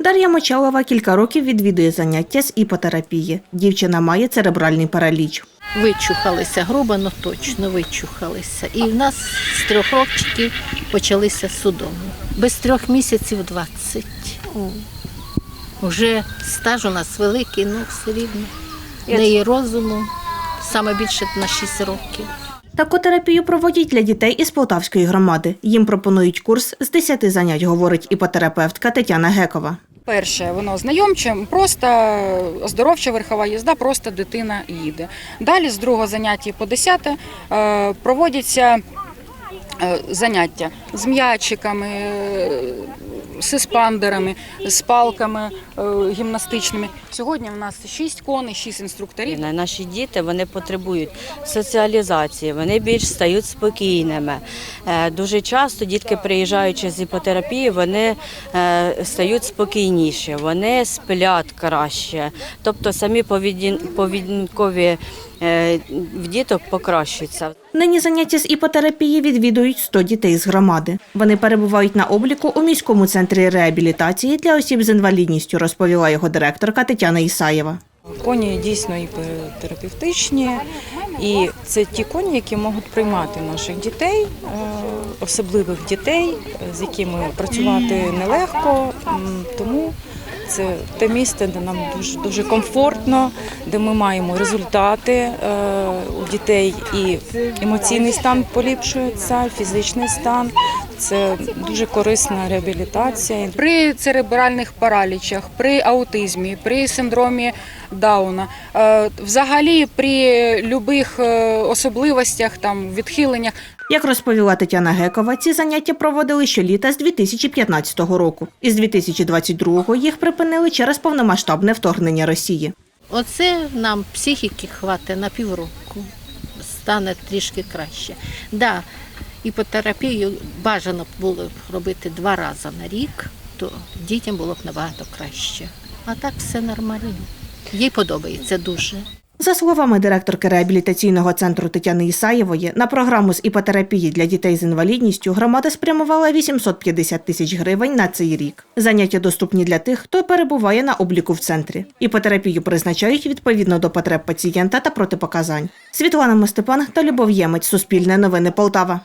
Дар'я Мочалова кілька років відвідує заняття з іпотерапії. Дівчина має церебральний параліч. Вичухалися, грубо, но точно вичухалися. І в нас з трьох років почалися судоми. Без трьох місяців 20. Вже стаж у нас великий, ну все рівно. Неї розуму саме більше на 6 років. Таку терапію проводять для дітей із Полтавської громади. Їм пропонують курс з 10 занять, говорить іпотерапевтка Тетяна Гекова. Перше, воно знайомче, просто оздоровча верхова їзда, просто дитина їде. Далі з другого заняття по десяте е, проводяться е, заняття з м'ячиками, з еспандерами, з палками е, гімнастичними. Сьогодні в нас шість коней, шість інструкторів. На- Наші діти вони потребують соціалізації, вони більш стають спокійними. Е, Дуже часто дітки, приїжджаючи з іпотерапії, вони е, стають спокійніші, вони сплять краще. Тобто самі поведін- поведінкові в діток покращуються. Нині заняття з іпотерапії відвідують 100 дітей з громади. Вони перебувають на обліку у міському центрі реабілітації для осіб з інвалідністю, розповіла його директорка Тетяна Ісаєва. Коні дійсно і терапевтичні, і це ті коні, які можуть приймати наших дітей, е, особливих дітей, з якими працювати нелегко. Тому це те місце, де нам дуже дуже комфортно, де ми маємо результати е, у дітей і емоційний стан поліпшується, фізичний стан. Це дуже корисна реабілітація. При церебральних паралічах, при аутизмі, при синдромі Дауна, е, взагалі при любих е, особливостях, там відхиленнях Як розповіла Тетяна Гекова, ці заняття проводили щоліта з 2015 року. Із 2022 їх припинили через повномасштабне вторгнення Росії. Оце нам психіки хватить на півроку. Стане трішки краще. Да, іпотерапію бажано було б робити два рази на рік, то дітям було б набагато краще. А так все нормально. Їй подобається дуже. За словами директорки реабілітаційного центру Тетяни Ісаєвої, на програму з іпотерапії для дітей з інвалідністю громада спрямувала 850 тисяч гривень на цей рік. Заняття доступні для тих, хто перебуває на обліку в центрі. Іпотерапію призначають відповідно до потреб пацієнта та протипоказань. Світлана Мостепан та Любов Ємець. Суспільне новини Полтава.